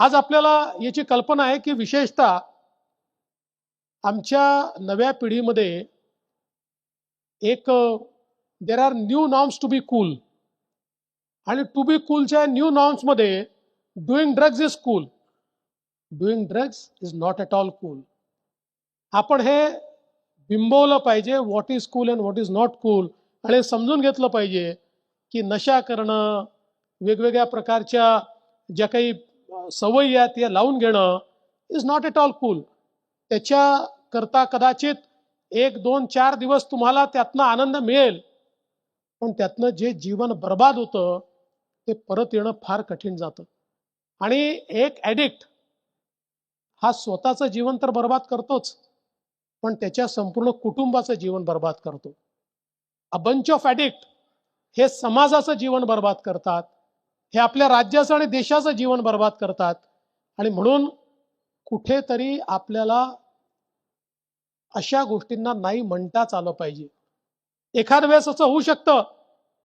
आज आपल्याला याची कल्पना आहे की विशेषतः आमच्या नव्या पिढीमध्ये एक there are new norms to be cool आणि टू बी कूलच्या new नॉर्म्समध्ये doing drugs is cool doing drugs is not at all cool आपण हे बिंबवलं पाहिजे what is cool and what is not cool आणि समजून घेतलं पाहिजे की नशा करणं वेगवेगळ्या प्रकारच्या ज्या काही सवयी आहेत या लावून घेणं is not at all cool त्याच्याकरता कदाचित एक दोन चार दिवस तुम्हाला त्यातनं आनंद मिळेल. पण त्यातनं जे जीवन बर्बाद होतं ते परत येणं फार कठीण जातं. आणि एक ॲडिक्ट हा स्वतःचं जीवन तर बर्बाद करतोच पण त्याच्या संपूर्ण कुटुंबाचं जीवन बर्बाद करतो. अ बंच ऑफ ॲडिक्ट हे समाजाचं जीवन बर्बाद करतात हे आपल्या राज्याचं आणि देशाचं जीवन बर्बाद करतात. आणि म्हणून कुठेतरी आपल्याला अशा गोष्टींना नाही म्हणताच आलं पाहिजे. एखाद वेळेस असं होऊ शकतं